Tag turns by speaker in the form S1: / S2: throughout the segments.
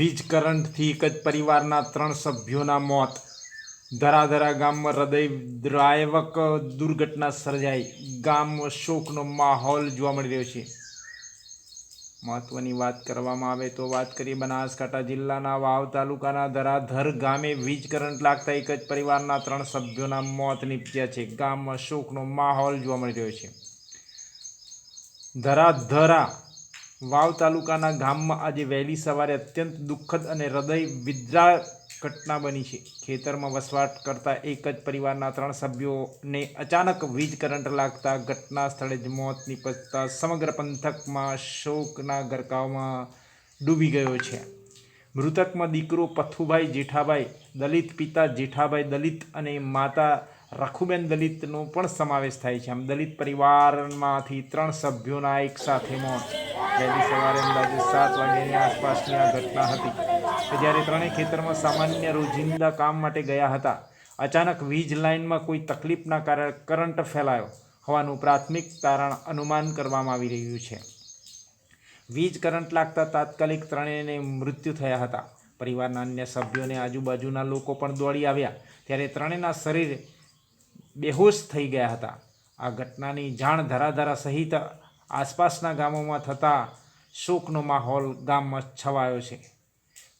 S1: વીજ કરંટથી એક જ પરિવારના ત્રણ સભ્યોના મોત. ધરાધરા ગામમાં હૃદયદ્રાયવક દુર્ઘટના સર્જાઈ. ગામ શોકનો માહોલ જોવા મળી રહ્યો છે. મહત્વની વાત કરવામાં આવે તો વાત કરીએ બનાસકાંઠા જિલ્લાના વાવ તાલુકાના ધરાધર ગામે વીજ કરંટ લાગતા એક જ પરિવારના ત્રણ સભ્યોના મોત નીપજ્યા છે. ગામમાં શોકનો માહોલ જોવા મળી રહ્યો છે. ધરાધરા વાવ તાલુકાના ગામમાં આજે વહેલી સવારે અત્યંત દુઃખદ અને હૃદય વિદ્રા ઘટના બની છે. ખેતરમાં વસવાટ કરતા એક જ પરિવારના ત્રણ સભ્યોને અચાનક વીજ કરંટ લાગતા ઘટના સ્થળે જ મોત નીપજતા સમગ્ર પંથકમાં શોકના ગરકાવમાં ડૂબી ગયો છે. મૃતકમાં દીકરો પથુભાઈ જેઠાભાઈ, દલિત પિતા જેઠાભાઈ દલિત અને માતા રખુબેન દલિતનો પણ સમાવેશ થાય છે. આમ દલિત પરિવારમાંથી ત્રણ સભ્યોના એક સાથે મોત. વહેલી સવારે અંદાજે સાત વાગ્યાની આસપાસની આ ઘટના હતી કે જ્યારે ત્રણેય ખેતરમાં સામાન્ય રોજિંદા કામ માટે ગયા હતા. અચાનક વીજ લાઇનમાં કોઈ તકલીફના કારણે કરંટ ફેલાયો હોવાનું પ્રાથમિક તારણ અનુમાન કરવામાં આવી રહ્યું છે. વીજ કરંટ લાગતા તાત્કાલિક ત્રણેયને મૃત્યુ થયા હતા. પરિવારના અન્ય સભ્યોને આજુબાજુના લોકો પણ દોડી આવ્યા. ત્યારે ત્રણેયના શરીર બેહોશ થઈ ગયા હતા. આ ઘટનાની જાણ ધરાધરા સહિત આસપાસના ગામોમાં થતાં શોકનો માહોલ ગામમાં છવાયો છે.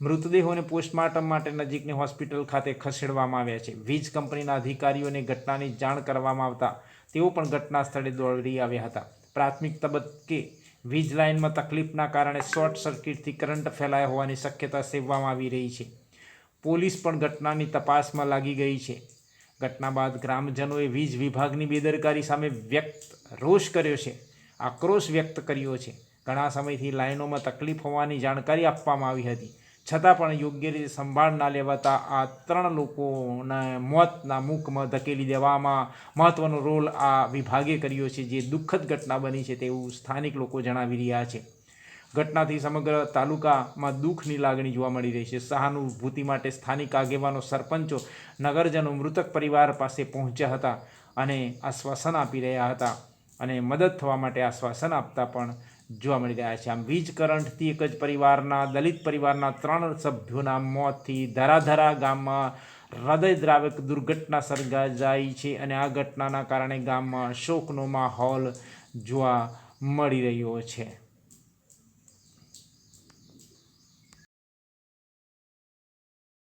S1: મૃતદેહોને પોસ્ટમોર્ટમ માટે નજીકની હોસ્પિટલ ખાતે ખસેડવામાં આવ્યા છે. વીજ કંપનીના અધિકારીઓને ઘટનાની જાણ કરવામાં આવતા તેઓ પણ ઘટના સ્થળે દોડી આવ્યા હતા. પ્રાથમિક તબક્કે વીજ લાઇનમાં તકલીફના કારણે શોર્ટ સર્કિટથી કરંટ ફેલાયા હોવાની શક્યતા સેવવામાં આવી રહી છે. પોલીસ પણ ઘટનાની તપાસમાં લાગી ગઈ છે. ઘટના બાદ ગ્રામજનોએ વીજ વિભાગની બેદરકારી સામે વ્યક્ત રોષ કર્યો છે, આક્રોશ વ્યક્ત કર્યો છે. ઘણા સમયથી લાઇનોમાં તકલીફ હોવાની જાણકારી આપવામાં આવી હતી. છતાં પણ યોગ્ય રીતે સંભાળ ના લેવાતા આ ત્રણ લોકોના મોતના મુખમાં ધકેલી દેવામાં મહત્ત્વનો રોલ આ વિભાગે કર્યો છે, જે દુઃખદ ઘટના બની છે તેવું સ્થાનિક લોકો જણાવી રહ્યા છે. ઘટનાથી સમગ્ર તાલુકામાં દુઃખની લાગણી જોવા મળી રહી છે. સહાનુભૂતિ માટે સ્થાનિક આગેવાનો, સરપંચો, નગરજનો, મૃતક પરિવાર પાસે પહોંચ્યા હતા અને આશ્વાસન આપી રહ્યા હતા અને મદદ થવા માટે આશ્વાસન આપતા પણ જોવા મળી રહ્યા છે. આમ વીજ, કરંટથી એક જ પરિવારના, દલિત પરિવારના ત્રણ સભ્યોના મોતથી ધરાધરા ગામમાં હૃદયદ્રાવક દુર્ઘટના સર્જાઈ છે અને આ ઘટનાના કારણે ગામમાં શોકનો માહોલ જોવા મળી રહ્યો છે.